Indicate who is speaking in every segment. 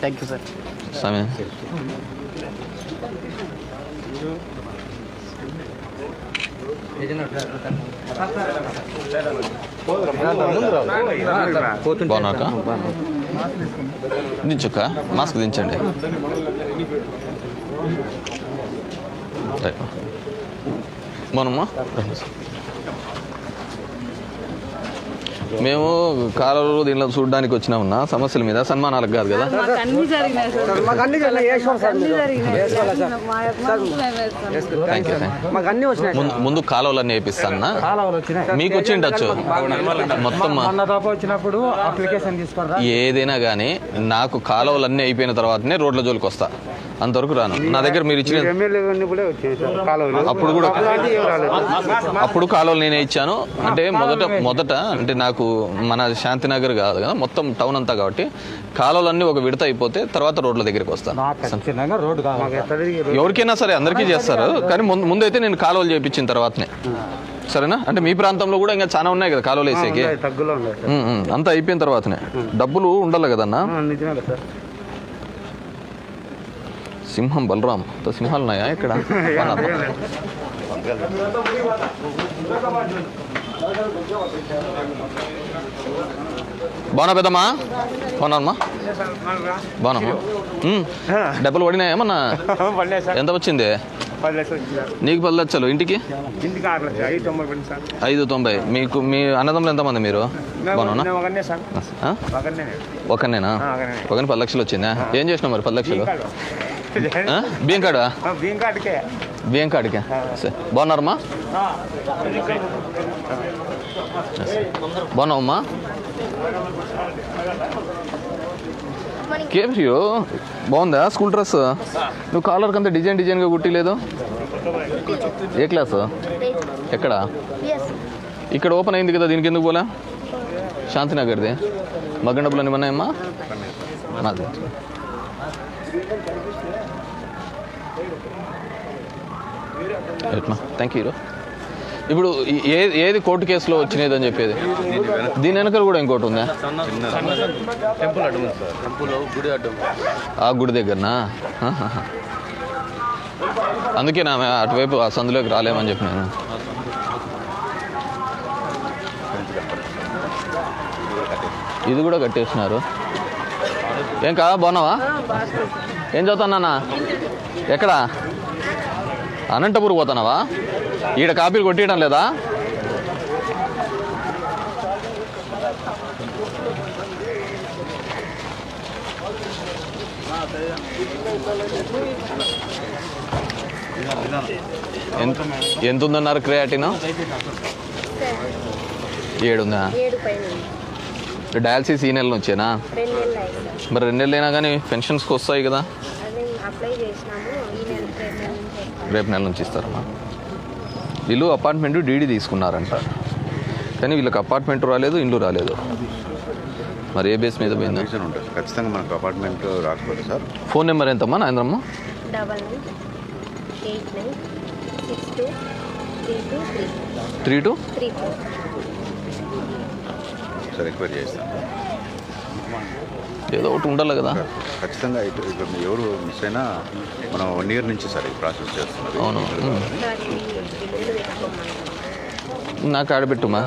Speaker 1: Thank you sir
Speaker 2: సమయం బాగున్నాక దించుక్క mask దించండి. Right. బాగున్నామ్మా మేము కాలువలు దీనిలో చూడడానికి వచ్చినామన్నా సమస్యల మీద సన్మానాలకు కాదు కదా. ముందు కాలువలన్నీ వేపిస్తానా మీకు వచ్చి ఉండొచ్చు మొత్తం
Speaker 3: వచ్చినప్పుడు అప్లికేషన్
Speaker 2: ఏదైనా కానీ నాకు కాలువలన్నీ అయిపోయిన తర్వాతనే రోడ్ల జోలికి వస్తా. అంతవరకు రాను. నా దగ్గర మీరు ఇచ్చిన
Speaker 3: ఎమ్మెల్యే కూడా వచ్చాయి సార్ కాలువలు.
Speaker 2: అప్పుడు కూడా
Speaker 3: అప్పుడు
Speaker 2: కాలువలు నేనే ఇచ్చాను. అంటే మొదట మొదట అంటే నాకు మన శాంతినగర్ కాదు కదా మొత్తం టౌన్ అంతా కాబట్టి కాలువలన్నీ ఒక విడత అయిపోతే తర్వాత రోడ్ల దగ్గరికి వస్తాను ఎవరికైనా సరే అందరికీ చేస్తారు. కానీ ముందు ముందైతే నేను కాలువలు చేయించిన తర్వాతనే. సరేనా? అంటే మీ ప్రాంతంలో కూడా ఇంకా చాలా ఉన్నాయి కదా కాలువలు వేసేకి? అంతా అయిపోయిన తర్వాతనే. డబ్బులు ఉండాలి కదన్నా? సింహం బలరాం. సింహాలు ఉన్నాయా ఇక్కడ? బాగున్నా పెద్దమ్మా? బాగున్నామ్మా బాగున్నామ్మా డబ్బులు పడినాయేమన్నా
Speaker 3: పల్లె సార్.
Speaker 2: ఎంత వచ్చింది? నీకు పది లక్షలు ఇంటికి?
Speaker 3: ఐదు తొంభై
Speaker 2: మీకు మీ అన్నదమ్ములు ఎంతమంది మీరు? ఒకనేనా.
Speaker 3: ఒకనే.
Speaker 2: ఒకని పది లక్షలు వచ్చిందా? ఏం చేసినావు మరి పది లక్షలు? బియ్యం కాడా
Speaker 3: బియ్యం
Speaker 2: బియ్యం సరే. బాగున్నారమ్మా? బాగున్నావమ్మా? కేఫ్యూ బాగుందా స్కూల్ డ్రెస్? నువ్వు కాలర్ కంతా డిజైన్ డిజైన్గా కుట్టిలేదు? ఏ క్లాస్? ఎక్కడ? ఇక్కడ ఓపెన్ అయింది కదా దీనికి ఎందుకు పోలే? శాంతినగర్ది. మగ్గం డబ్బులు ఏమన్నా ఉన్నాయమ్మా? నాది ఎట్లా? థ్యాంక్ యూ ఇప్పుడు ఈ- ఏ ఏది కోర్టు కేసులో వచ్చినది అని చెప్పేది? దీని వెనకాల కూడా ఇంకోటి ఉందా?
Speaker 1: టెంపుల్ అడ్డం ఉంది సార్. టెంపుల్ గుడి అడ్డం.
Speaker 2: ఆ గుడి దగ్గరనా. అందుకే నా అటువైపు ఆ సందులోకి రాలేమని చెప్పినాను ఇది కూడా కట్టేసినారు. ఏం కా బాగున్నావా? ఏం చదువుతున్నానా ఎక్కడ? అనంతపూర్ పోతున్నావా ఈడ కాపీలు కొట్టియడం లేదా? ఎంత ఉందన్నారు క్రియాటిన్? ఏడుందా. డయాలసిస్ ఈ నెల నుంచేనా? మరి రెండు నెలలు అయినా కానీ పెన్షన్స్కి వస్తాయి కదా?
Speaker 4: రేపు నెల నుంచి
Speaker 2: ఇస్తారమ్మా వీళ్ళు అపార్ట్మెంట్ డీడీ తీసుకున్నారంట. కానీ వీళ్ళకి అపార్ట్మెంట్ రాలేదు ఇల్లు రాలేదు. మరి ఏ బేస్ మీద పోయిందా?
Speaker 5: ఖచ్చితంగా మనకు అపార్ట్మెంట్ రాకపోతే సార్.
Speaker 2: ఫోన్ నెంబర్ ఎంతమ్మా నాయంద్రమ్మ
Speaker 4: three two three.
Speaker 2: Three two?
Speaker 4: Three four
Speaker 5: sir enquiry చేస్తాను.
Speaker 2: ఏదో ఒకటి ఉండాలి కదా.
Speaker 5: ఖచ్చితంగా ఎవరు మిస్ అయినా మనం వన్ ఇయర్ నుంచి సార్ ఈ ప్రాసెస్ చేస్తున్నది.
Speaker 2: అవును. నాకు ఆడబెట్టుమా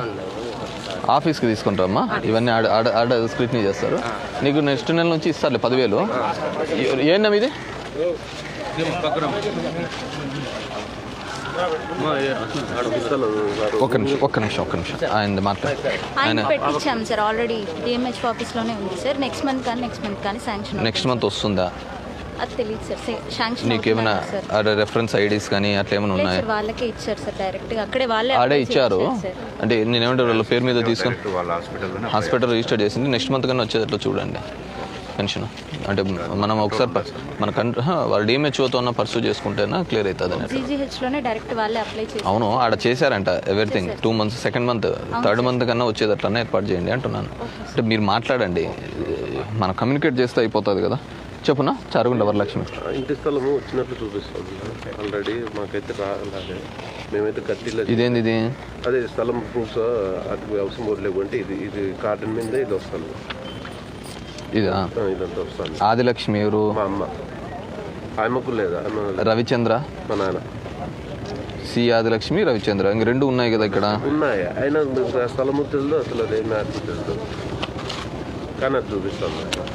Speaker 2: ఆఫీస్కి తీసుకుంటామా? ఇవన్నీ ఆడ ఆడ ఆడ స్క్రూటినీ చేస్తారు. నీకు నెక్స్ట్ నెల నుంచి ఇస్తారులే పదివేలు. ఏంటమ్మా ఇది? ఒక్క నిమిషం ఒక్క నిమిషం ఒక్క నిమిషం. ఆయన మాట్లాడు.
Speaker 6: ఆయన పెట్టించాం సార్ ఆల్రెడీ డిఎంహెచ్ ఆఫీస్లోనే ఉంది సార్. నెక్స్ట్ మంత్ కానీ నెక్స్ట్ మంత్ కానీ శాంక్షన్
Speaker 2: నెక్స్ట్ మంత్ వస్తుందా?
Speaker 6: అది తెలియదు సార్. Sanction sir.
Speaker 2: ఆడ రెఫరెన్స్ ఐడీస్ కానీ అట్లా ఏమైనా ఉన్నాయా?
Speaker 6: సార్ వాళ్ళకే ఇచ్చారు సార్ డైరెక్ట్గా అక్కడే వాళ్ళే
Speaker 2: ఆడే ఇచ్చారు. అంటే నేనేమంటే వాళ్ళ పేరు మీద తీసుకొని
Speaker 5: డైరెక్ట్
Speaker 2: హాస్పిటల్ రిజిస్టర్ చేసింది. నెక్స్ట్ మంత్ కన్నా వచ్చేటట్లు చూడండి. పెన్షన్ అంటే మనం ఒకసారి మన కంట్రీ వాళ్ళు డిఎంహెచ్ఓతో ఉన్న పర్సూ చేసుకుంటేనా క్లియర్ అవుతుంది
Speaker 6: డైరెక్ట్ వాళ్ళే అప్లై
Speaker 2: అవును ఆడ చేశారంట everything two months second month third month కన్నా వచ్చేటట్లనే ఏర్పాటు చేయండి అంటున్నాను. అంటే మీరు మాట్లాడండి. మన కమ్యూనికేట్ చేస్తే అయిపోతుంది కదా. చెప్పునా? చారుగుంట వరలక్ష్మి.
Speaker 1: ఇంటి స్థలము వచ్చినట్లు చూపిస్తుంది. ఆల్రెడీ మాకైతే రాలాగే మేమైతే కత్తిలో
Speaker 2: ఇదేంది ఇది?
Speaker 1: అదే స్థలం ప్రూఫ్స్ అటు వ్యవసాయం బోర్డు లేకుంటే ఇది ఇది కార్టన్ మీద ఇది వస్తుంది.
Speaker 2: ఇదా?
Speaker 1: ఇదంతా
Speaker 2: ఆదిలక్ష్మి ఎవరు?
Speaker 1: మా అమ్మ. ఆయమ్మకు లేదా?
Speaker 2: రవిచంద్ర.
Speaker 1: మా నాన్న.
Speaker 2: సి ఆదిలక్ష్మి రవిచంద్ర. ఇంక రెండు ఉన్నాయి కదా ఇక్కడ?
Speaker 1: ఉన్నాయి. అయినా స్థలము తెలుదు అసలు కానీ అది చూపిస్తాను.